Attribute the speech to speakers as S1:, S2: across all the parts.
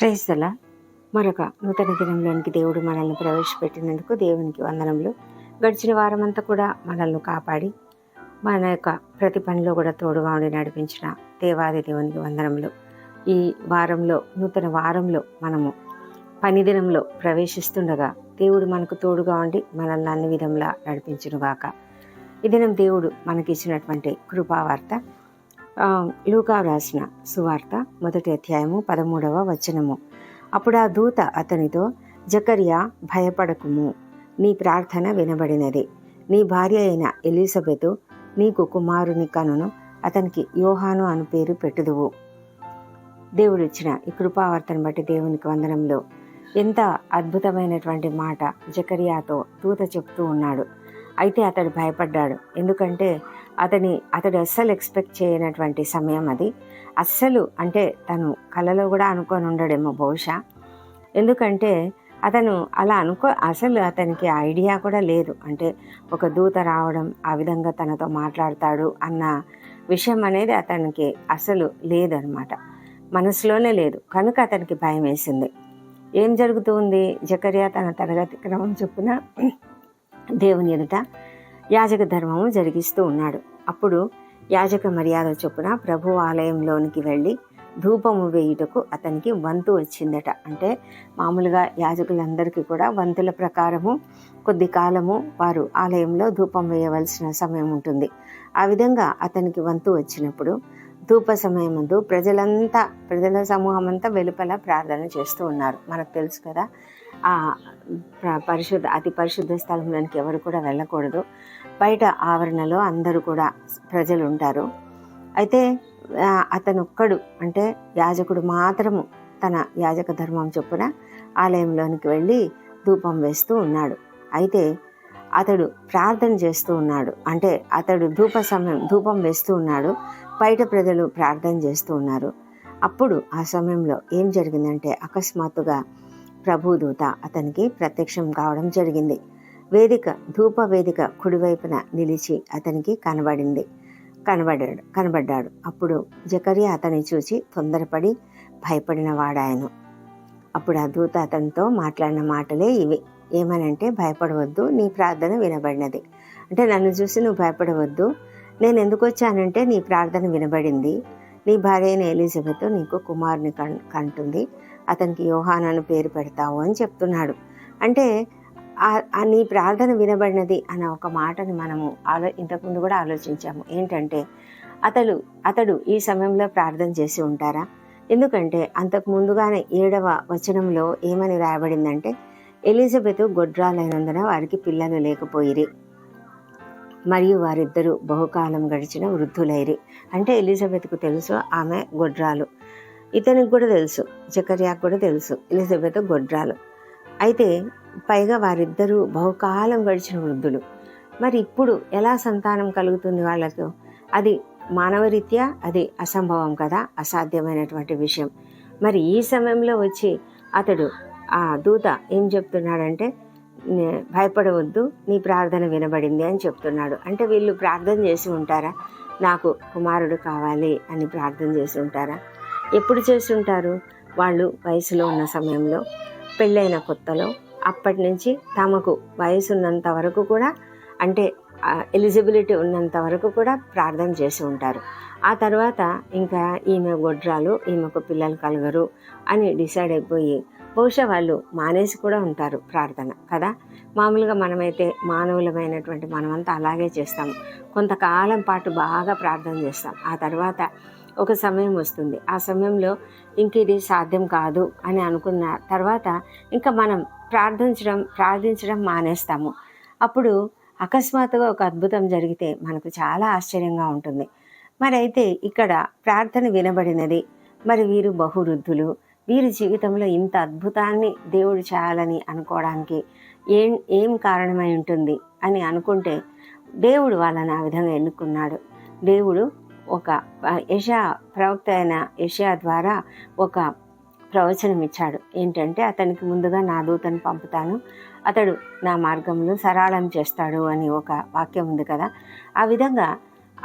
S1: ప్రైజ్దల మరొక నూతన దినంలోనికి దేవుడు మనల్ని ప్రవేశపెట్టినందుకు దేవునికి వందనములు. గడిచిన వారమంతా కూడా మనల్ని కాపాడి మన యొక్క ప్రతి పనిలో కూడా తోడుగా ఉండి నడిపించిన దేవాది దేవునికి వందనములు. ఈ వారంలో నూతన వారంలో మనము పని దినంలో ప్రవేశిస్తుండగా దేవుడు మనకు తోడుగా ఉండి మనల్ని అన్ని విధంలా నడిపించునుగాక. ఈ దినం దేవుడు మనకి ఇచ్చినటువంటి కృపావార్త లూకా వ్రాసిన సువార్త మొదటి అధ్యాయము పదమూడవ వచనము. అప్పుడు ఆ దూత అతనితో జకర్యా భయపడకుము. నీ ప్రార్థన వినబడినది. నీ భార్య అయిన ఎలిజబెతు నీకు కుమారుని కనును అతనికి యోహాను అను పేరు పెట్టుదువు. దేవుడు ఇచ్చిన ఈ కృపావర్తను బట్టి దేవునికి వందనంలో ఎంత అద్భుతమైనటువంటి మాట జకర్యాతో దూత చెప్తూ ఉన్నాడు. అయితే అతడు భయపడ్డాడు. ఎందుకంటే అతని అతడు అస్సలు ఎక్స్పెక్ట్ చేయనటువంటి సమయం అది. అస్సలు అంటే తను కలలో కూడా అనుకొని ఉండడేమో బహుశా. ఎందుకంటే అతను అలా అనుకో అసలు అతనికి ఐడియా కూడా లేదు. అంటే ఒక దూత రావడం ఆ విధంగా తనతో మాట్లాడతాడు అన్న విషయం అనేది అతనికి అసలు లేదనమాట. మనసులోనే లేదు. కనుక అతనికి భయం వేసింది. ఏం జరుగుతుంది జకర్యా తన తరగతి క్రమం చొప్పున దేవుని ఎదుట యాజక ధర్మము జరిగిస్తూ ఉన్నాడు. అప్పుడు యాజక మర్యాద చొప్పున ప్రభు ఆలయంలోనికి వెళ్ళి ధూపము వేయుటకు అతనికి వంతు వచ్చిందట. అంటే మామూలుగా యాజకులందరికీ కూడా వంతుల ప్రకారము కొద్ది కాలము వారు ఆలయంలో ధూపం వేయవలసిన సమయం ఉంటుంది. ఆ విధంగా అతనికి వంతు వచ్చినప్పుడు ధూప సమయమందు ప్రజలంతా ప్రజల సమూహం అంతా వెలుపల ప్రార్థన చేస్తూ ఉన్నారు. మనకు తెలుసు కదా ఆ పరిశుద్ధ అతి పరిశుద్ధ స్థలంలోనికి ఎవరు కూడా వెళ్ళకూడదు. బయట ఆవరణలో అందరూ కూడా ప్రజలు ఉంటారు అయితే అతనొక్కడు అతను ఒక్కడు అంటే యాజకుడు మాత్రము తన యాజక ధర్మం చొప్పున ఆలయంలోనికి వెళ్ళి ధూపం వేస్తూ ఉన్నాడు. అయితే అతడు ప్రార్థన చేస్తూ ఉన్నాడు. అంటే అతడు ధూప సమయం ధూపం వేస్తూ ఉన్నాడు. బయట ప్రజలు ప్రార్థన చేస్తూ ఉన్నారు. అప్పుడు ఆ సమయంలో ఏం జరిగిందంటే అకస్మాత్తుగా ప్రభుదూత అతనికి ప్రత్యక్షం కావడం జరిగింది. వేదిక ధూప వేదిక కుడివైపున నిలిచి అతనికి కనబడింది. కనబడ్డాడు కనబడ్డాడు. అప్పుడు జకరియా అతన్ని చూసి తొందరపడి భయపడిన వాడాయను అప్పుడు ఆ దూత అతనితో మాట్లాడిన మాటలే ఇవి. ఏమనంటే భయపడవద్దు నీ ప్రార్థన వినబడినది. అంటే నన్ను చూసి నువ్వు భయపడవద్దు. నేను ఎందుకు వచ్చానంటే నీ ప్రార్థన వినబడింది. నీ భార్య అయిన ఎలిజబెత్ నీకు కుమారుని కన్ కంటుంది. అతనికి యోహాన్ పేరు పెడతావు అని చెప్తున్నాడు. అంటే ఆ- నీ ప్రార్థన వినబడినది అన్న ఒక మాటని మనము ఆలో ఇంతకుముందు కూడా ఆలోచించాము. ఏంటంటే అతడు అతడు ఈ సమయంలో ప్రార్థన చేసి ఉంటారా? ఎందుకంటే అంతకు ముందుగానే ఏడవ వచనంలో ఏమని రాయబడిందంటే ఎలిజబెత్ గొడ్రాలైనందున వారికి పిల్లలు లేకపోయిరి మరియు వారిద్దరూ బహుకాలం గడిచిన వృద్ధులైరి. అంటే ఎలిజబెత్కు తెలుసు ఆమె గొడ్రాలు. ఇతనికి కూడా తెలుసు జకర్యాకు కూడా తెలుసు ఎలిజబెత్ గొడ్రాలు. అయితే పైగా వారిద్దరూ బహుకాలం గడిచిన వృద్ధులు. మరి ఇప్పుడు ఎలా సంతానం కలుగుతుంది వాళ్ళకు అది మానవరీత్యా? అది అసంభవం కదా అసాధ్యమైనటువంటి విషయం. మరి ఈ సమయంలో వచ్చి అతడు ఆ దూత ఏం చెప్తున్నాడంటే "నే- భయపడవద్దు నీ ప్రార్థన వినబడింది అని చెప్తున్నాడు. అంటే వీళ్ళు ప్రార్థన చేసి ఉంటారా? నాకు కుమారుడు కావాలి అని ప్రార్థన చేసి ఉంటారా? ఎప్పుడు చేసి ఉంటారు వాళ్ళు వయసులో ఉన్న సమయంలో పెళ్ళైన కొత్తలో అప్పటి నుంచి తమకు వయసు ఉన్నంత వరకు కూడా అంటే ఎలిజిబిలిటీ ఉన్నంత వరకు కూడా ప్రార్థన చేసి ఉంటారు. ఆ తర్వాత ఇంకా ఈమె గొడ్రాలు ఈమెకు పిల్లలు కలగరు అని డిసైడ్ అయిపోయి బహుశా వాళ్ళు మానేసి కూడా ఉంటారు ప్రార్థన కదా? మామూలుగా మనమైతే మానవులమైనటువంటి మనమంతా అలాగే చేస్తాము కొంతకాలం పాటు బాగా ప్రార్థన చేస్తాం. ఆ తర్వాత ఒక సమయం వస్తుంది. ఆ సమయంలో ఇంక ఇది సాధ్యం కాదు అని అనుకున్న తర్వాత ఇంకా మనం ప్రార్థించడం ప్రార్థించడం మానేస్తాము. అప్పుడు అకస్మాత్తుగా ఒక అద్భుతం జరిగితే మనకు చాలా ఆశ్చర్యంగా ఉంటుంది. మరి అయితే ఇక్కడ ప్రార్థన వినబడినది. మరి వీరు బహువృద్ధులు. వీరి జీవితంలో ఇంత అద్భుతాన్ని దేవుడు చేయాలని అనుకోవడానికి ఏం ఏం కారణమై ఉంటుంది అని అనుకుంటే దేవుడు వాళ్ళని ఆ విధంగా ఎన్నుకున్నాడు. దేవుడు ఒక యషా ప్రవక్త అయిన యషా ద్వారా ఒక ప్రవచనం ఇచ్చాడు ఏంటంటే అతనికి ముందుగా నా దూతను పంపుతాను. అతడు నా మార్గంలో సరళం చేస్తాడు అని ఒక వాక్యం ఉంది కదా. ఆ విధంగా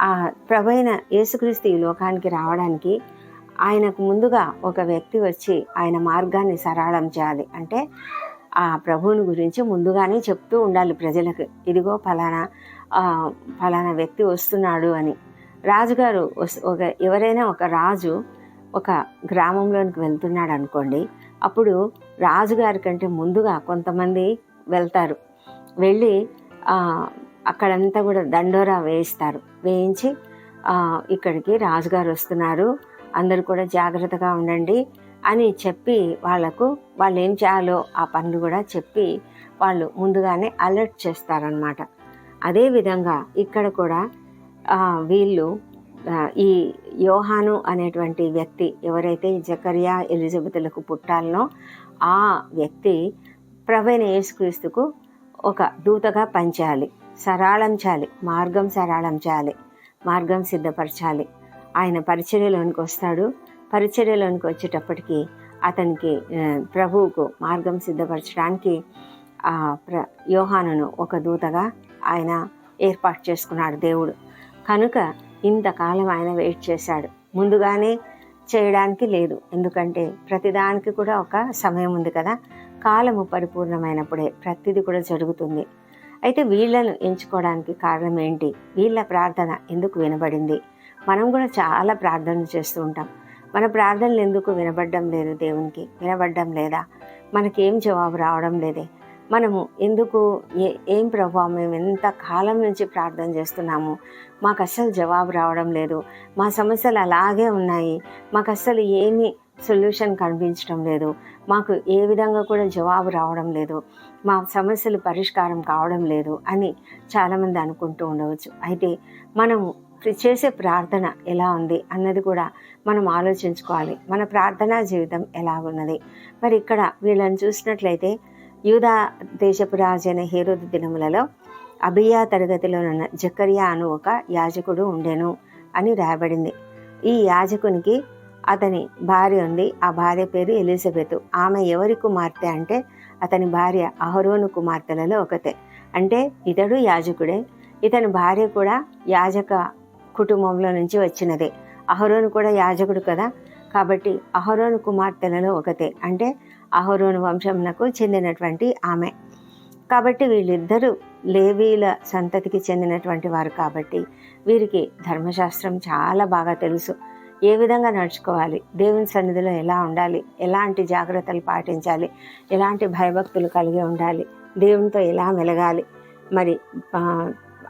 S1: ఆ ప్రభైన యేసుక్రీస్తు ఈ లోకానికి రావడానికి ఆయనకు ముందుగా ఒక వ్యక్తి వచ్చి ఆయన మార్గాన్ని సరళం చేయాలి. అంటే ఆ ప్రభువుని గురించి ముందుగానే చెప్తూ ఉండాలి ప్రజలకు. ఇదిగో ఫలానా ఫలానా వ్యక్తి వస్తున్నాడు అని. రాజుగారు వస్- ఒక ఎవరైనా ఒక రాజు ఒక గ్రామంలోనికి వెళ్తున్నాడు అనుకోండి అప్పుడు రాజుగారి కంటే ముందుగా కొంతమంది వెళ్తారు. వెళ్ళి అక్కడంతా కూడా దండోరా వేయిస్తారు. వేయించి ఇక్కడికి రాజుగారు వస్తున్నారు. అందరూ కూడా జాగ్రత్తగా ఉండండి అని చెప్పి వాళ్ళకు వాళ్ళు ఏం చేయాలో ఆ పనులు కూడా చెప్పి వాళ్ళు ముందుగానే అలర్ట్ చేస్తారనమాట అదేవిధంగా ఇక్కడ కూడా వీళ్ళు ఈ యోహాను అనేటువంటి వ్యక్తి ఎవరైతే జకరియా ఎలిజబెత్లకు పుట్టాలనో ఆ వ్యక్తి ప్రవీణ యేసుక్రీస్తుకు ఒక దూతగా పనిచేయాలి. సరళం చేయాలి. మార్గం సరళం చేయాలి. మార్గం సిద్ధపరచాలి. ఆయన పరిచర్యలోనికి వస్తాడు. పరిచర్యలోనికి వచ్చేటప్పటికి అతనికి ప్రభువుకు మార్గం సిద్ధపరచడానికి ఆ ప్ర యోహానును ఒక దూతగా ఆయన ఏర్పాటు చేసుకున్నాడు దేవుడు. కనుక ఇంతకాలం ఆయన వెయిట్ చేశాడు. ముందుగానే చేయడానికి లేదు. ఎందుకంటే ప్రతిదానికి కూడా ఒక సమయం ఉంది కదా. కాలము పరిపూర్ణమైనప్పుడే ప్రతిదీ కూడా జరుగుతుంది. అయితే వీళ్ళను ఎంచుకోవడానికి కారణం ఏంటి? వీళ్ళ ప్రార్థన ఎందుకు వినబడింది? మనం కూడా చాలా ప్రార్థనలు చేస్తూ ఉంటాం. మన ప్రార్థనలు ఎందుకు వినబడ్డం లేదు దేవునికి? వినబడ్డం లేదా? మనకేం జవాబు రావడం లేదే? మనము ఎందుకు ఏ ఏం ప్రభావం మేము ఎంత కాలం నుంచి ప్రార్థన చేస్తున్నాము? మాకు అస్సలు జవాబు రావడం లేదు. మా సమస్యలు అలాగే ఉన్నాయి. మాకు అస్సలు ఏమీ సొల్యూషన్ కనిపించడం లేదు. మాకు ఏ విధంగా కూడా జవాబు రావడం లేదు. మా సమస్యలు పరిష్కారం కావడం లేదు అని చాలామంది అనుకుంటూ ఉండవచ్చు. అయితే మనము చేసే ప్రార్థన ఎలా ఉంది అన్నది కూడా మనం ఆలోచించుకోవాలి. మన ప్రార్థనా జీవితం ఎలా ఉన్నది? మరి ఇక్కడ వీళ్ళని చూసినట్లయితే యూదా దేశపు రాజైన హేరోదు దినములలో అబియా తరగతిలోనున్న జకరియా అను ఒక యాజకుడు ఉండెను అని రాయబడింది. ఈ యాజకునికి అతని భార్య ఉంది. ఆ భార్య పేరు ఎలిజబెత్. ఆమె ఎవరి కుమార్తె అంటే అతని భార్య అహరోను కుమార్తెలలో ఒకతే. అంటే ఇతడు యాజకుడే. ఇతని భార్య కూడా యాజక కుటుంబంలో నుంచి వచ్చినదే. అహరోను కూడా యాజకుడు కదా. కాబట్టి అహరోను కుమార్తెలలో ఒకతే. అంటే అహరోను వంశంనకు చెందినటువంటి ఆమె. కాబట్టి వీళ్ళిద్దరూ లేవీల సంతతికి చెందినటువంటి వారు కాబట్టి వీరికి ధర్మశాస్త్రం చాలా బాగా తెలుసు. ఏ విధంగా నడుచుకోవాలి? దేవుని సన్నిధిలో ఎలా ఉండాలి? ఎలాంటి జాగ్రత్తలు పాటించాలి? ఎలాంటి భయభక్తులు కలిగి ఉండాలి? దేవునితో ఎలా మెలగాలి? మరి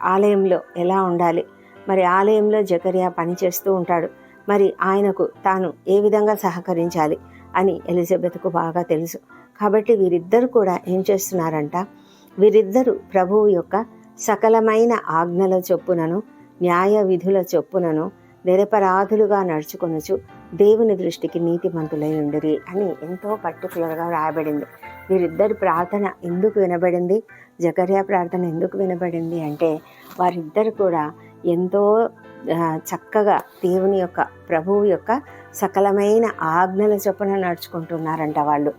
S1: ఆలయంలో ఎలా ఉండాలి? మరి ఆలయంలో జకరియా పనిచేస్తూ ఉంటాడు. మరి ఆయనకు తాను ఏ విధంగా సహకరించాలి? అని ఎలిజబెత్కు బాగా తెలుసు. కాబట్టి వీరిద్దరు కూడా ఏం చేస్తున్నారంట? వీరిద్దరు ప్రభువు యొక్క సకలమైన ఆజ్ఞల చొప్పునను న్యాయ విధుల చొప్పునను నిరపరాధులుగా నడుచుకొనొచ్చు దేవుని దృష్టికి నీతిమంతులై ఉండిరి అని ఎంతో పర్టికులర్గా రాయబడింది. వీరిద్దరి ప్రార్థన ఎందుకు వినబడింది? జకర్యా ప్రార్థన ఎందుకు వినబడింది అంటే వారిద్దరు కూడా ఎంతో చక్కగా దేవుని యొక్క ప్రభువు యొక్క సకలమైన ఆజ్ఞల చొప్పున నడుచుకుంటున్నారంట వాళ్ళు.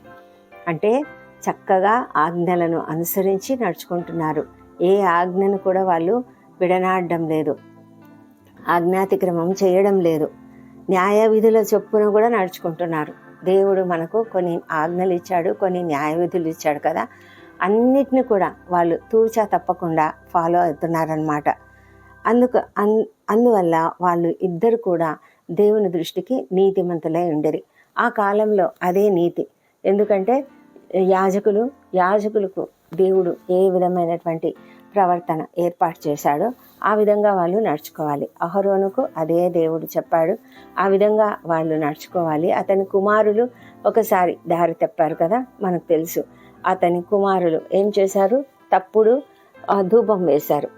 S1: అంటే చక్కగా ఆజ్ఞలను అనుసరించి నడుచుకుంటున్నారు. ఏ ఆజ్ఞను కూడా వాళ్ళు విడనాడడం లేదు. ఆజ్ఞాతిక్రమం చేయడం లేదు. న్యాయ విధుల చొప్పున కూడా నడుచుకుంటున్నారు. దేవుడు మనకు కొన్ని ఆజ్ఞలు ఇచ్చాడు కొన్ని న్యాయ విధులు ఇచ్చాడు కదా. అన్నిటిని కూడా వాళ్ళు తూచా తప్పకుండా ఫాలో అవుతున్నారనమాట అందుకు అన్ అందువల్ల వాళ్ళు ఇద్దరు కూడా దేవుని దృష్టికి నీతిమంతులై ఉండేది. ఆ కాలంలో అదే నీతి. ఎందుకంటే యాజకులు యాజకులకు దేవుడు ఏ విధమైనటువంటి ప్రవర్తన ఏర్పాటు చేశాడో ఆ విధంగా వాళ్ళు నడుచుకోవాలి. అహరోనుకు అదే దేవుడు చెప్పాడు. ఆ విధంగా వాళ్ళు నడుచుకోవాలి. అతని కుమారులు ఒకసారి దారి తప్పారు కదా మనకు తెలుసు. అతని కుమారులు ఏం చేశారు? తప్పుడు ఆ, ధూపం వేశారు.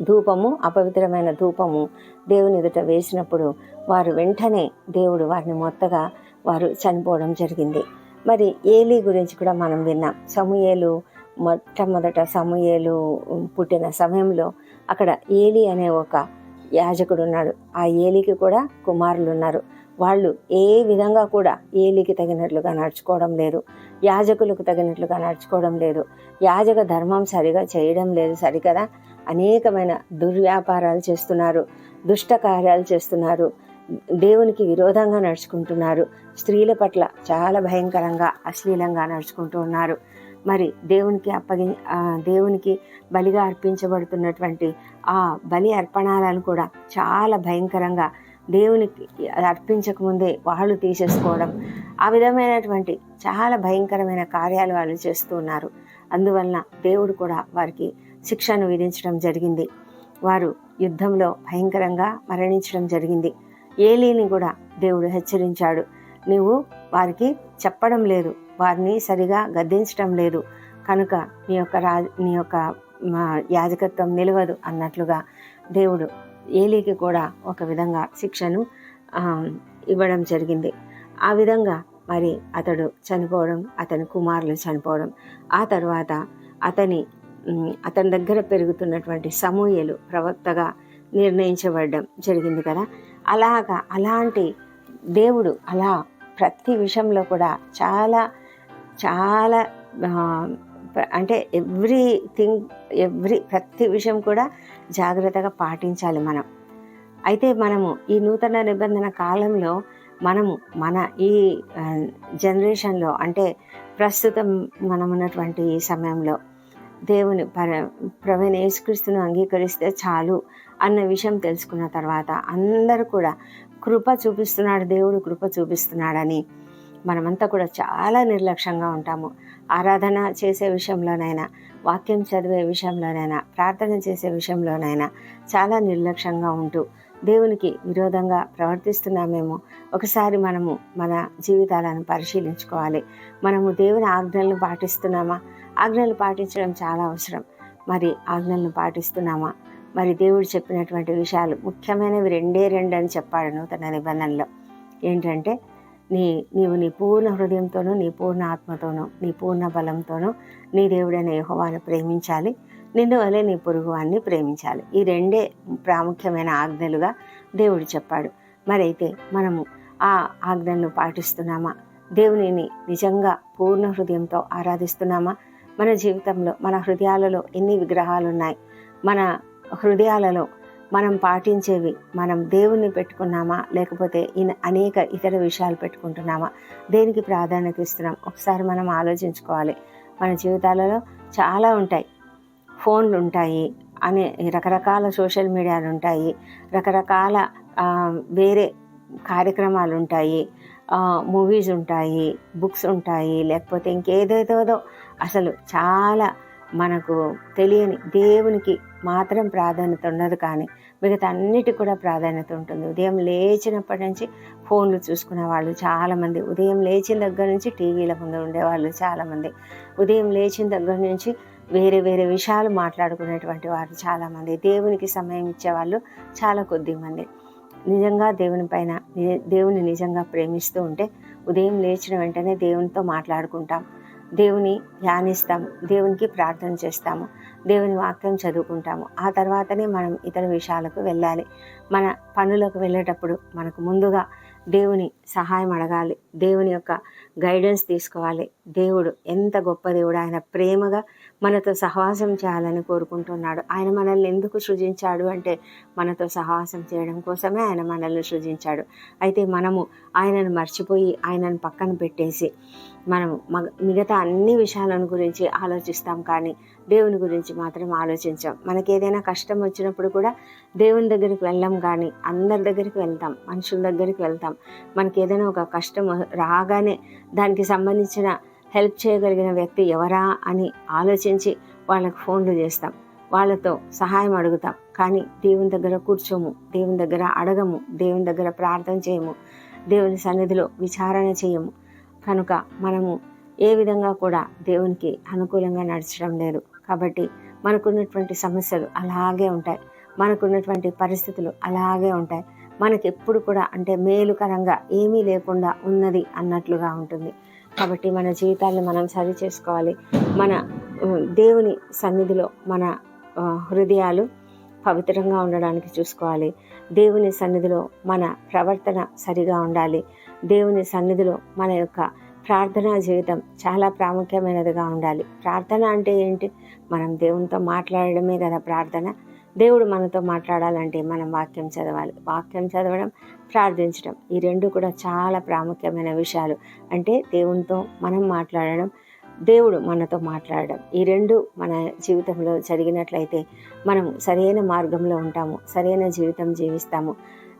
S1: ధూపము అపవిత్రమైన ధూపము దేవుని ఎదుట వేసినప్పుడు వారు వెంటనే దేవుడు వారిని మొత్తగా వారు చనిపోవడం జరిగింది. మరి ఏలీ గురించి కూడా మనం విన్నాం. సమూయేలు మొట్టమొదట సమూయేలు పుట్టిన సమయంలో అక్కడ ఏలి అనే ఒక యాజకుడు ఉన్నాడు. ఆ ఏలికి కూడా కుమారులు ఉన్నారు వాళ్ళు ఏ విధంగా కూడా ఏలికి తగినట్లుగా నడుచుకోవడం లేదు. యాజకులకు తగినట్లుగా నడుచుకోవడం లేదు. యాజక ధర్మం సరిగా చేయడం లేదు సరికదా? అనేకమైన దుర్వ్యాపారాలు చేస్తున్నారు. దుష్ట కార్యాలు చేస్తున్నారు. దేవునికి విరోధంగా నడుచుకుంటున్నారు. స్త్రీల పట్ల చాలా భయంకరంగా అశ్లీలంగా నడుచుకుంటూ ఉన్నారు. మరి దేవునికి అప్పగి దేవునికి బలిగా అర్పించబడుతున్నటువంటి ఆ బలి అర్పణాలను కూడా చాలా భయంకరంగా దేవునికి అర్పించకముందే వాళ్ళు తీసేసుకోవడం ఆ విధమైనటువంటి చాలా భయంకరమైన కార్యాలు వాళ్ళు చేస్తూ ఉన్నారు. అందువలన దేవుడు కూడా వారికి శిక్షను విధించడం జరిగింది. వారు యుద్ధంలో భయంకరంగా మరణించడం జరిగింది. ఏలీని కూడా దేవుడు హెచ్చరించాడు. నీవు వారికి చెప్పడం లేదు. వారిని సరిగా గద్దించడం లేదు. కనుక నీ యొక్క రా నీ యొక్క మా యాజకత్వం నిలవదు అన్నట్లుగా దేవుడు ఏలీకి కూడా ఒక విధంగా శిక్షను ఇవ్వడం జరిగింది. ఆ విధంగా మరి అతడు చనిపోవడం అతని కుమారులు చనిపోవడం ఆ తర్వాత అతని అతని దగ్గర పెరుగుతున్నటువంటి సమూహలు ప్రవక్తగా నిర్ణయించబడడం జరిగింది కదా. అలాగా అలాంటి దేవుడు అలా ప్రతి విషయంలో కూడా చాలా చాలా అంటే ఎవ్రీ అంటే ఎవ్రీథింగ్ ఎవ్రీ ప్రతి విషయం కూడా జాగ్రత్తగా పాటించాలి మనం. అయితే మనము ఈ నూతన నిబంధన కాలంలో మనము మన ఈ జనరేషన్లో అంటే ప్రస్తుతం మనం ఉన్నటువంటి ఈ సమయంలో దేవుని పర ప్రవీణ యేసుక్రీస్తును అంగీకరిస్తే చాలు అన్న విషయం తెలుసుకున్న తర్వాత అందరూ కూడా కృప చూపిస్తున్నాడు దేవుడు కృప చూపిస్తున్నాడని మనమంతా కూడా చాలా నిర్లక్ష్యంగా ఉంటాము. ఆరాధన చేసే విషయంలోనైనా వాక్యం చదివే విషయంలోనైనా ప్రార్థన చేసే విషయంలోనైనా చాలా నిర్లక్ష్యంగా ఉంటూ దేవునికి విరోధంగా ప్రవర్తిస్తున్నామేమో ఒకసారి మనము మన జీవితాలను పరిశీలించుకోవాలి. మనము దేవుని ఆజ్ఞలను పాటిస్తున్నామా? ఆజ్ఞలు పాటించడం చాలా అవసరం. మరి ఆజ్ఞలను పాటిస్తున్నామా? మరి దేవుడు చెప్పినటువంటి విషయాలు ముఖ్యమైనవి రెండే రెండు అని చెప్పాడు నూతన నిబంధనలో. ఏంటంటే నీ నీవు నీ పూర్ణ హృదయంతోనూ నీ పూర్ణ ఆత్మతోనూ నీ పూర్ణ బలంతోనూ నీ దేవుడైన యహోవాను ప్రేమించాలి. నిన్ను వలె నీ పొరుగువాన్ని ప్రేమించాలి. ఈ రెండే ప్రాముఖ్యమైన ఆజ్ఞలుగా దేవుడు చెప్పాడు. మరైతే మనము ఆ ఆజ్ఞలను పాటిస్తున్నామా? దేవునిని నిజంగా పూర్ణ హృదయంతో ఆరాధిస్తున్నామా? మన జీవితంలో మన హృదయాలలో ఎన్ని విగ్రహాలు ఉన్నాయి మన హృదయాలలో మనం పాటించేవి మనం దేవుణ్ణి పెట్టుకున్నామా? లేకపోతే ఈయన అనేక ఇతర విషయాలు పెట్టుకుంటున్నామా? దేనికి ప్రాధాన్యత ఇస్తున్నాం? ఒకసారి మనం ఆలోచించుకోవాలి. మన జీవితాలలో చాలా ఉంటాయి. ఫోన్లు ఉంటాయి అనే రకరకాల సోషల్ మీడియాలు ఉంటాయి. రకరకాల వేరే కార్యక్రమాలు ఉంటాయి. మూవీస్ ఉంటాయి బుక్స్ ఉంటాయి. లేకపోతే ఇంకేదేదో అసలు చాలా మనకు తెలియని దేవునికి మాత్రం ప్రాధాన్యత ఉండదు కానీ మిగతా అన్నిటికి కూడా ప్రాధాన్యత ఉంటుంది. ఉదయం లేచినప్పటి నుంచి ఫోన్లు చూసుకునే వాళ్ళు చాలామంది. ఉదయం లేచిన దగ్గర నుంచి టీవీల ముందు ఉండేవాళ్ళు చాలామంది. ఉదయం లేచిన దగ్గర నుంచి వేరే వేరే విషయాలు మాట్లాడుకునేటువంటి వారు చాలామంది. దేవునికి సమయం ఇచ్చేవాళ్ళు చాలా కొద్ది మంది. నిజంగా దేవుని పైన దేవుని నిజంగా ప్రేమిస్తూ ఉంటే ఉదయం లేచిన వెంటనే దేవునితో మాట్లాడుకుంటాం. దేవుని ధ్యానిస్తాం దేవునికి ప్రార్థన చేస్తాము దేవుని వాక్యం చదువుకుంటాము. ఆ తర్వాతనే మనం ఇతర విషయాలకు వెళ్ళాలి. మన పనులకు వెళ్ళేటప్పుడు మనకు ముందుగా దేవుని సహాయం అడగాలి. దేవుని యొక్క గైడెన్స్ తీసుకోవాలి. దేవుడు ఎంత గొప్ప దేవుడు ఆయన ప్రేమగా మనతో సహవాసం చేయాలని కోరుకుంటున్నాడు. ఆయన మనల్ని ఎందుకు సృజించాడు అంటే మనతో సహవాసం చేయడం కోసమే ఆయన మనల్ని సృజించాడు. అయితే మనము ఆయనను మర్చిపోయి ఆయనను పక్కన పెట్టేసి మనము మగ మిగతా అన్ని విషయాలను గురించి ఆలోచిస్తాం కానీ దేవుని గురించి మాత్రం ఆలోచించాం. మనకి ఏదైనా కష్టం వచ్చినప్పుడు కూడా దేవుని దగ్గరికి వెళ్ళాం కానీ అందరి దగ్గరికి వెళ్తాం మనుషుల దగ్గరికి వెళ్తాం. మనకి ఏదైనా ఒక కష్టం రాగానే దానికి సంబంధించిన హెల్ప్ చేయగలిగిన వ్యక్తి ఎవరా అని ఆలోచించి వాళ్ళకు ఫోన్లు చేస్తాం. వాళ్ళతో సహాయం అడుగుతాం. కానీ దేవుని దగ్గర కూర్చోము దేవుని దగ్గర అడగము దేవుని దగ్గర ప్రార్థన చేయము దేవుని సన్నిధిలో విచారణ చేయము. కనుక మనము ఏ విధంగా కూడా దేవునికి అనుకూలంగా నడచడం లేదు. కాబట్టి మనకున్నటువంటి సమస్యలు అలాగే ఉంటాయి. మనకున్నటువంటి పరిస్థితులు అలాగే ఉంటాయి. మనకి ఎప్పుడు కూడా అంటే మేలుకరంగా ఏమీ లేకుండా ఉన్నది అన్నట్లుగా ఉంటుంది. కాబట్టి మన జీవితాన్ని మనం సరి చేసుకోవాలి. మన దేవుని సన్నిధిలో మన హృదయాలు పవిత్రంగా ఉండడానికి చూసుకోవాలి. దేవుని సన్నిధిలో మన ప్రవర్తన సరిగా ఉండాలి. దేవుని సన్నిధిలో మన యొక్క ప్రార్థనా జీవితం చాలా ప్రాముఖ్యమైనదిగా ఉండాలి. ప్రార్థన అంటే ఏంటి? మనం దేవునితో మాట్లాడడమే కదా ప్రార్థన. దేవుడు మనతో మాట్లాడాలంటే మనం వాక్యం చదవాలి. వాక్యం చదవడం ప్రార్థించడం ఈ రెండు కూడా చాలా ప్రాముఖ్యమైన విషయాలు. అంటే దేవునితో మనం మాట్లాడడం దేవుడు మనతో మాట్లాడడం ఈ రెండు మన జీవితంలో జరిగినట్లయితే మనం సరైన మార్గంలో ఉంటాము సరైన జీవితం జీవిస్తాము.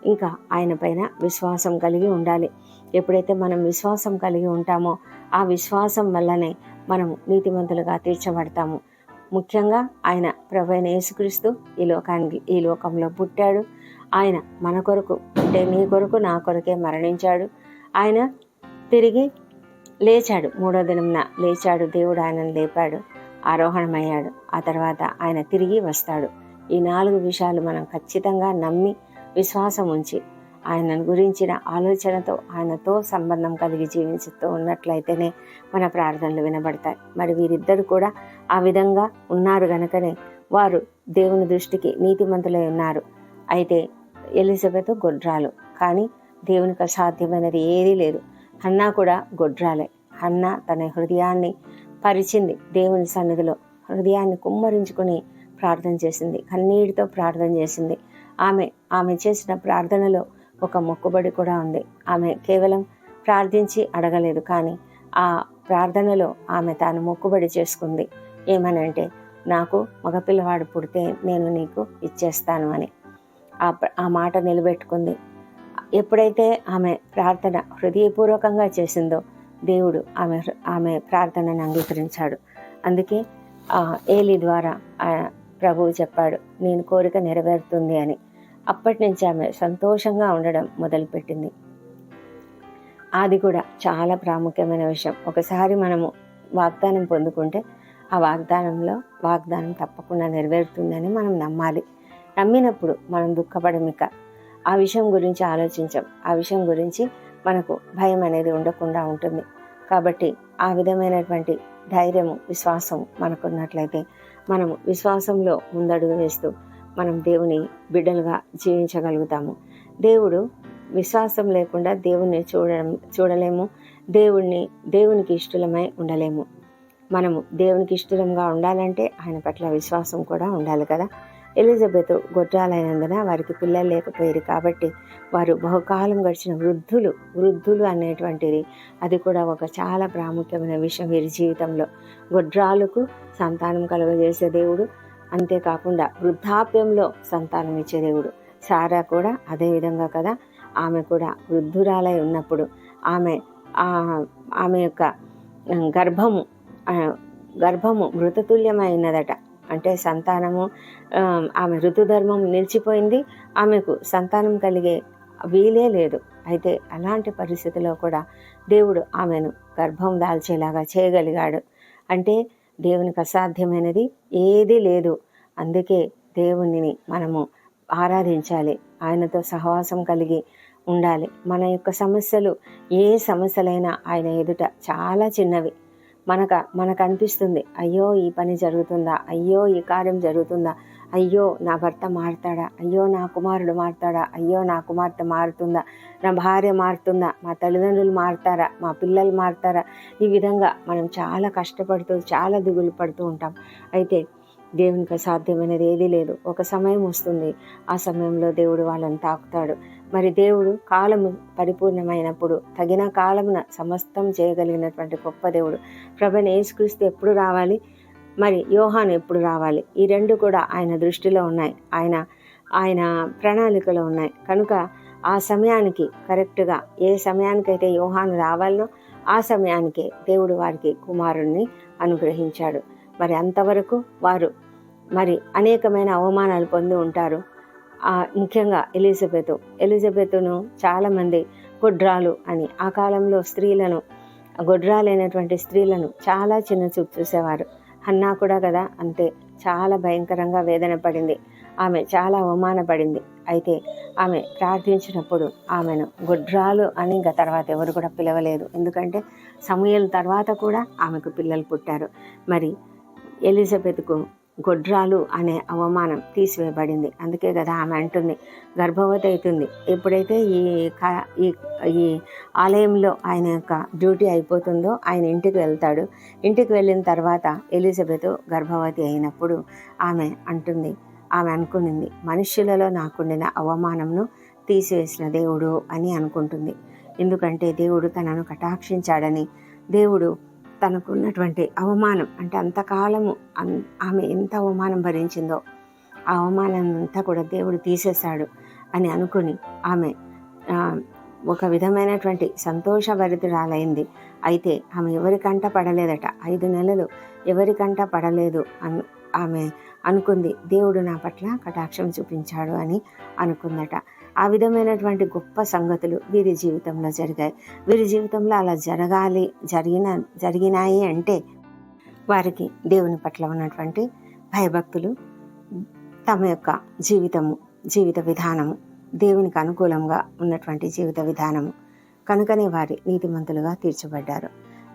S1: ఇంకా ఆయన పైన విశ్వాసం కలిగి ఉండాలి. ఎప్పుడైతే మనం విశ్వాసం కలిగి ఉంటామో ఆ విశ్వాసం వల్లనే మనం నీతిమంతులుగా తీర్చబడతాము. ముఖ్యంగా ఆయన ప్రభైన యేసుక్రీస్తు ఈ లోకానికి ఈ లోకంలో పుట్టాడు. ఆయన మన కొరకు అంటే నీ కొరకు నా కొరకే మరణించాడు. ఆయన తిరిగి లేచాడు. మూడో దినంన లేచాడు. దేవుడు ఆయనను లేపాడు. ఆరోహణమయ్యాడు. ఆ తర్వాత ఆయన తిరిగి వస్తాడు. ఈ నాలుగు విషయాలు మనం ఖచ్చితంగా నమ్మి విశ్వాసం ఉంచి ఆయనను గురించిన ఆలోచనతో ఆయనతో సంబంధం కలిగి జీవించుతూ ఉన్నట్లయితేనే మన ప్రార్థనలు వినబడతాయి. మరి వీరిద్దరు కూడా ఆ విధంగా ఉన్నారు గనుకనే వారు దేవుని దృష్టికి నీతిమంతులై ఉన్నారు. అయితే ఎలిజబెత్ గొడ్రాలు. కానీ దేవునికి అసాధ్యమైనది ఏదీ లేదు. హన్నా కూడా గొడ్రాలే. హన్నా తన హృదయాన్ని పరిచింది దేవుని సన్నిధిలో. హృదయాన్ని కుమ్మరించుకుని ప్రార్థన చేసింది. కన్నీటితో ప్రార్థన చేసింది. ఆమె ఆమె చేసిన ప్రార్థనలో ఒక మొక్కుబడి కూడా ఉంది. ఆమె కేవలం ప్రార్థించి అడగలేదు కానీ ఆ ప్రార్థనలో ఆమె తాను మొక్కుబడి చేసుకుంది. ఏమనంటే నాకు మగపిల్లవాడు పుడితే నేను నీకు ఇచ్చేస్తాను అని. ఆ మాట నిలబెట్టుకుంది. ఎప్పుడైతే ఆమె ప్రార్థన హృదయపూర్వకంగా చేసిందో దేవుడు ఆమె ఆమె ప్రార్థనను అంగీకరించాడు. అందుకే ఏలి ద్వారా ప్రభువు చెప్పాడు నేను కోరిక నెరవేరుతుంది అని. అప్పటి నుంచి ఆమె సంతోషంగా ఉండడం మొదలుపెట్టింది. అది కూడా చాలా ప్రాముఖ్యమైన విషయం. ఒకసారి మనము వాగ్దానం పొందుకుంటే ఆ వాగ్దానంలో వాగ్దానం తప్పకుండా నెరవేరుతుందని మనం నమ్మాలి. నమ్మినప్పుడు మనం దుఃఖపడమిక ఆ విషయం గురించి ఆలోచించాం. ఆ విషయం గురించి మనకు భయం అనేది ఉండకుండా ఉంటుంది. కాబట్టి ఆ విధమైనటువంటి ధైర్యము విశ్వాసం మనకున్నట్లయితే మనము విశ్వాసంలో ముందడుగు వేస్తూ మనం దేవుని బిడ్డలుగా జీవించగలుగుతాము. దేవుడు విశ్వాసం లేకుండా దేవుణ్ణి చూడడం చూడలేము. దేవుణ్ణి దేవునికి ఇష్టలమై ఉండలేము. మనము దేవునికి ఇష్టంగా ఉండాలంటే ఆయన పట్ల విశ్వాసం కూడా ఉండాలి కదా. ఎలిజబెత్ గొడ్రాలైనందున వారికి పిల్లలు లేకపోయారు కాబట్టి వారు బహుకాలం గడిచిన వృద్ధులు వృద్ధులు అనేటువంటిది అది కూడా ఒక చాలా ప్రాముఖ్యమైన విషయం వీరి జీవితంలో. గొడ్రాలకు సంతానం కలుగజేసే దేవుడు అంతేకాకుండా వృద్ధాప్యంలో సంతానం ఇచ్చే దేవుడు. సారా కూడా అదే విధంగా కదా. ఆమె కూడా వృద్ధురాలై ఉన్నప్పుడు ఆమె ఆమె యొక్క గర్భము గర్భము మృతతుల్యమైనదట అంటే సంతానము ఆమె ఋతుధర్మం నిలిచిపోయింది. ఆమెకు సంతానం కలిగే వీలే లేదు. అయితే అలాంటి పరిస్థితిలో కూడా దేవుడు ఆమెను గర్భం దాల్చేలాగా చేయగలిగాడు. అంటే దేవునికి అసాధ్యమైనది ఏదీ లేదు. అందుకే దేవునిని మనము ఆరాధించాలి. ఆయనతో సహవాసం కలిగి ఉండాలి. మన యొక్క సమస్యలు ఏ సమస్యలైనా ఆయన ఎదుట చాలా చిన్నవి. మనక మనకు అనిపిస్తుంది అయ్యో ఈ పని జరుగుతుందా? అయ్యో ఈ కార్యం జరుగుతుందా? అయ్యో నా భర్త మారుతాడా? అయ్యో నా కుమారుడు మారుతాడా? అయ్యో నా కుమార్తె మారుతుందా? నా భార్య మారుతుందా? మా తల్లిదండ్రులు మారుతారా? మా పిల్లలు మారుతారా? ఈ విధంగా మనం చాలా కష్టపడుతూ చాలా దిగులు పడుతూ ఉంటాం. అయితే దేవునికి సాధ్యమైనది ఏదీ లేదు. ఒక సమయం వస్తుంది. ఆ సమయంలో దేవుడు వాళ్ళని తాకుతాడు. మరి దేవుడు కాలము పరిపూర్ణమైనప్పుడు తగిన కాలమున సమస్తం చేయగలిగినటువంటి గొప్ప దేవుడు ప్రభని యేసుక్రీస్తు ఎప్పుడు రావాలి? మరి యోహాను ఎప్పుడు రావాలి? ఈ రెండు కూడా ఆయన దృష్టిలో ఉన్నాయి. ఆయన ఆయన ప్రణాళికలో ఉన్నాయి. కనుక ఆ సమయానికి కరెక్ట్గా ఏ సమయానికైతే యోహాను రావాలనో ఆ సమయానికే దేవుడు వారికి కుమారుణ్ణి అనుగ్రహించాడు. మరి అంతవరకు వారు మరి అనేకమైన అవమానాలు పొంది ఉంటారు. ముఖ్యంగా ఎలిజబెత్. ఎలిజబెత్ను చాలామంది గొడ్రాలు అని ఆ కాలంలో స్త్రీలను గొడ్రాలైనటువంటి స్త్రీలను చాలా చిన్న చూపు చూసేవారు. అన్నా కూడా కదా అంతే. చాలా భయంకరంగా వేదన పడింది. ఆమె చాలా అవమానపడింది. అయితే ఆమె ప్రార్థించినప్పుడు ఆమెను గుడ్రాలు అని ఇంకా తర్వాత ఎవరు కూడా పిలవలేదు. ఎందుకంటే సమయం తర్వాత కూడా ఆమెకు పిల్లలు పుట్టారు. మరి ఎలిజబెత్కు గొడ్రాలు అనే అవమానం తీసివేయబడింది. అందుకే కదా ఆమె అంటుంది గర్భవతి అవుతుంది. ఎప్పుడైతే ఈ ఈ ఈ ఆలయంలో ఆయన యొక్క డ్యూటీ అయిపోతుందో ఆయన ఇంటికి వెళ్తాడు. ఇంటికి వెళ్ళిన తర్వాత ఎలిజబెత్ గర్భవతి అయినప్పుడు ఆమె అంటుంది ఆమె అనుకునింది మనుష్యులలో నాకుండిన అవమానంను తీసివేసిన దేవుడు అని అనుకుంటుంది. ఎందుకంటే దేవుడు తనను కటాక్షించాడని దేవుడు తనకున్నటువంటి అవమానం. అంటే అంతకాలము అన్- ఆమె ఎంత అవమానం భరించిందో ఆ అవమానం అంతా కూడా దేవుడు తీసేశాడు అని అనుకుని ఆమె ఒక విధమైనటువంటి సంతోషభరితురాలైంది అయితే ఆమె ఎవరికంట పడలేదట. ఐదు నెలలు ఎవరికంట పడలేదు అను ఆమె అనుకుంది దేవుడు నా పట్ల కటాక్షం చూపించాడు అని అనుకుందట. ఆ విధమైనటువంటి గొప్ప సంగతులు వీరి జీవితంలో జరిగాయి. వీరి జీవితంలో అలా జరగాలి జరిగిన జరిగినాయి అంటే వారికి దేవుని పట్ల ఉన్నటువంటి భయభక్తులు తమ యొక్క జీవితము జీవిత విధానము దేవునికి అనుకూలంగా ఉన్నటువంటి జీవిత విధానము కనుకనే వారి నీతిమంతులుగా తీర్చబడ్డారు.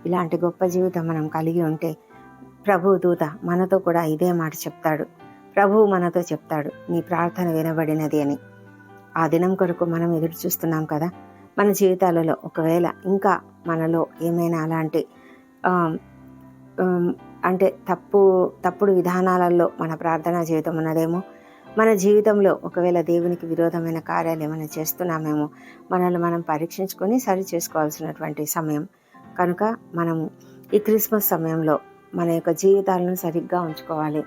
S1: ఇలాంటి గొప్ప జీవితం మనం కలిగి ఉంటే ప్రభు దూత మనతో కూడా ఇదే మాట చెప్తాడు. ప్రభువు మనతో చెప్తాడు నీ ప్రార్థన వినబడినది అని. ఆ దినం కొరకు మనం ఎదురు చూస్తున్నాం కదా. మన జీవితాలలో ఒకవేళ ఇంకా మనలో ఏమైనా అలాంటి అంటే తప్పు తప్పుడు విధానాలలో మన ప్రార్థనా జీవితం ఉన్నదేమో మన జీవితంలో ఒకవేళ దేవునికి విరోధమైన కార్యాలు ఏమైనా చేస్తున్నామేమో మనల్ని మనం పరీక్షించుకొని సరి చేసుకోవాల్సినటువంటి సమయం. కనుక మనము ఈ క్రిస్మస్ సమయంలో మన యొక్క జీవితాలను సరిగ్గా ఉంచుకోవాలి.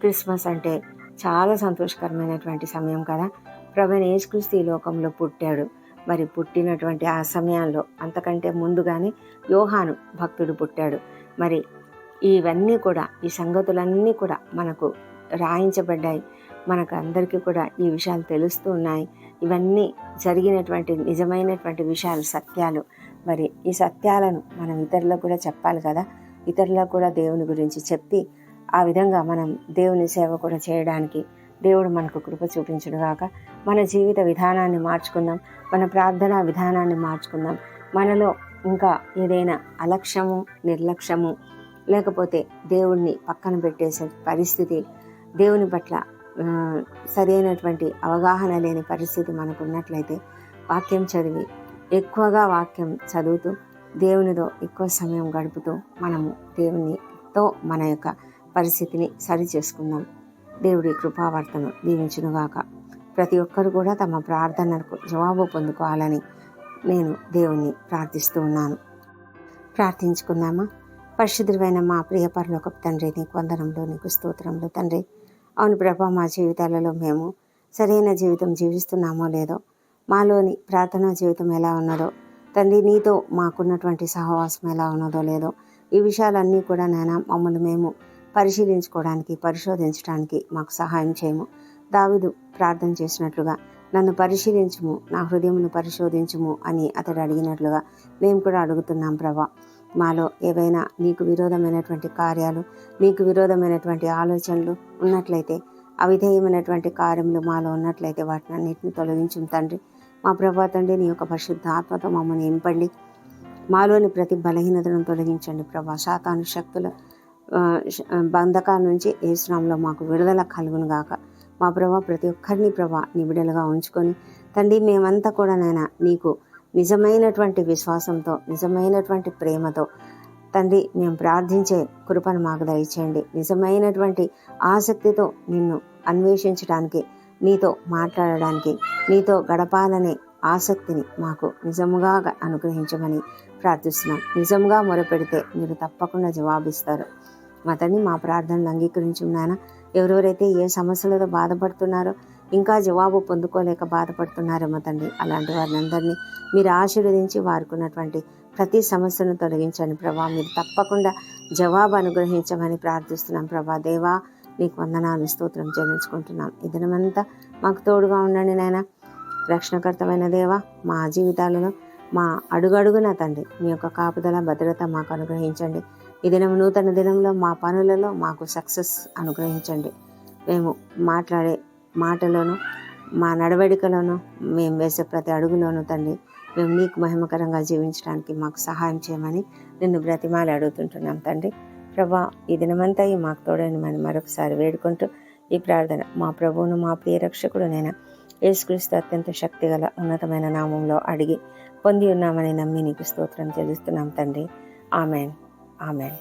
S1: క్రిస్మస్ అంటే చాలా సంతోషకరమైనటువంటి సమయం కదా. ప్రవీణ యేసుక్రీస్తు ఈ లోకంలో పుట్టాడు. మరి పుట్టినటువంటి ఆ సమయంలో అంతకంటే ముందుగానే యోహాను భక్తుడు పుట్టాడు. మరి ఇవన్నీ కూడా ఈ సంగతులన్నీ కూడా మనకు రాయించబడ్డాయి. మనకు అందరికీ కూడా ఈ విషయాలు తెలుస్తూ ఉన్నాయి. ఇవన్నీ జరిగినటువంటి నిజమైనటువంటి విషయాలు సత్యాలు. మరి ఈ సత్యాలను మనం ఇతరులకు కూడా చెప్పాలి కదా? ఇతరులకు కూడా దేవుని గురించి చెప్పి ఆ విధంగా మనం దేవుని సేవ కూడా చేయడానికి దేవుడు మనకు కృప చూపించుడుగాక మన జీవిత విధానాన్ని మార్చుకుందాం. మన ప్రార్థనా విధానాన్ని మార్చుకుందాం. మనలో ఇంకా ఏదైనా అలక్ష్యము నిర్లక్ష్యము లేకపోతే దేవుణ్ణి పక్కన పెట్టేసే పరిస్థితి దేవుని పట్ల సరైనటువంటి అవగాహన లేని పరిస్థితి మనకు ఉన్నట్లయితే వాక్యం చదివి ఎక్కువగా వాక్యం చదువుతూ దేవునితో ఎక్కువ సమయం గడుపుతూ మనము దేవునితో మన యొక్క పరిస్థితిని సరి చేసుకుందాం దేవుడి కృపావర్తను దీవించునుగాక. ప్రతి ఒక్కరు కూడా తమ ప్రార్థనలకు జవాబు పొందుకోవాలని నేను దేవుణ్ణి ప్రార్థిస్తూ ఉన్నాను. ప్రార్థించుకుందామా? పరిశుద్ధుడైన మా ప్రియ పరలోకపు తండ్రి నీకు వందనంలో నీకు స్తోత్రంలో తండ్రి. అవును ప్రభా మా జీవితాలలో మేము సరైన జీవితం జీవిస్తున్నామో లేదో మాలోని ప్రార్థనా జీవితం ఎలా ఉన్నదో తండ్రి నీతో మాకున్నటువంటి సహవాసం ఎలా ఉన్నదో లేదో ఈ విషయాలన్నీ కూడా నాయన మమ్మల్ని మేము పరిశీలించుకోవడానికి పరిశోధించడానికి మాకు సహాయం చేయము. దావిదు ప్రార్థన చేసినట్లుగా నన్ను పరిశీలించుము నా హృదయమును పరిశోధించుము అని అతడు అడిగినట్లుగా మేము కూడా అడుగుతున్నాం ప్రభా మాలో ఏవైనా నీకు విరోధమైనటువంటి కార్యాలు నీకు విరోధమైనటువంటి ఆలోచనలు ఉన్నట్లయితే అవిధేయమైనటువంటి కార్యములు మాలో ఉన్నట్లయితే వాటిని అన్నింటిని తొలగించుము తండ్రి. మా ప్రభా తండ్రి నీ యొక్క పరిశుద్ధ ఆత్మతో మమ్మల్ని నింపండి. మాలోని ప్రతి బలహీనతను తొలగించండి ప్రభా. శాతాను శక్తుల బంధకాల నుంచి ఏసునాంలో మాకు విడుదల కలుగును గాక. మా ప్రభా ప్రతి ఒక్కరిని ప్రభా నిబిడలుగా ఉంచుకొని తండ్రి మేమంతా కూడా నాయన నీకు నిజమైనటువంటి విశ్వాసంతో నిజమైనటువంటి ప్రేమతో తండ్రి మేము ప్రార్థించే కృపను మాకు దయచేయండి. నిజమైనటువంటి ఆసక్తితో నిన్ను అన్వేషించడానికి నీతో మాట్లాడడానికి నీతో గడపాలనే ఆసక్తిని మాకు నిజముగా అనుగ్రహించమని ప్రార్థిస్తున్నాం. నిజంగా మొరపెడితే మీరు తప్పకుండా జవాబిస్తారు. మా మా ప్రార్థనలు అంగీకరించున్నానా ఎవరెవరైతే ఏ సమస్యలతో బాధపడుతున్నారో ఇంకా జవాబు పొందుకోలేక బాధపడుతున్నారేమో తండ్రి. అలాంటి వారిని అందరినీ మీరు ఆశీర్వదించి వారికి ఉన్నటువంటి ప్రతి సమస్యను తొలగించండి ప్రభా. మీరు తప్పకుండా జవాబు అనుగ్రహించమని ప్రార్థిస్తున్నాం ప్రభా. దేవా నీకు వందనాలు స్తోత్రం చెల్లించుకుంటున్నాం. ఇదనమంతా మాకు తోడుగా ఉండండి నాయన. రక్షణకర్తమైన దేవా మా జీవితాలలో మా అడుగడుగున తండ్రి మీ యొక్క కాపుదల భద్రత మాకు అనుగ్రహించండి. ఈ దినం నూతన దినంలో మా పనులలో మాకు సక్సెస్ అనుగ్రహించండి. మేము మాట్లాడే మాటలోను మా నడవడికలోను మేము వేసే ప్రతి అడుగులోను తండ్రి మేము నీకు మహిమకరంగా జీవించడానికి మాకు సహాయం చేయమని నిన్ను బ్రతిమాలి అడుగుతుంటున్నాం తండ్రి. ప్రభా ఈ దినమంతా ఈ మాకు తోడని మనం మరొకసారి వేడుకుంటూ ఈ ప్రార్థన మా ప్రభువును మా ప్రియ రక్షకుడు నేను యేసుక్రీస్తు అత్యంత శక్తిగల ఉన్నతమైన నామంలో అడిగి పొంది ఉన్నామని నమ్మి నీకు స్తోత్రం చెల్లిస్తున్నాం తండ్రి. ఆమెన్. ఆమెన్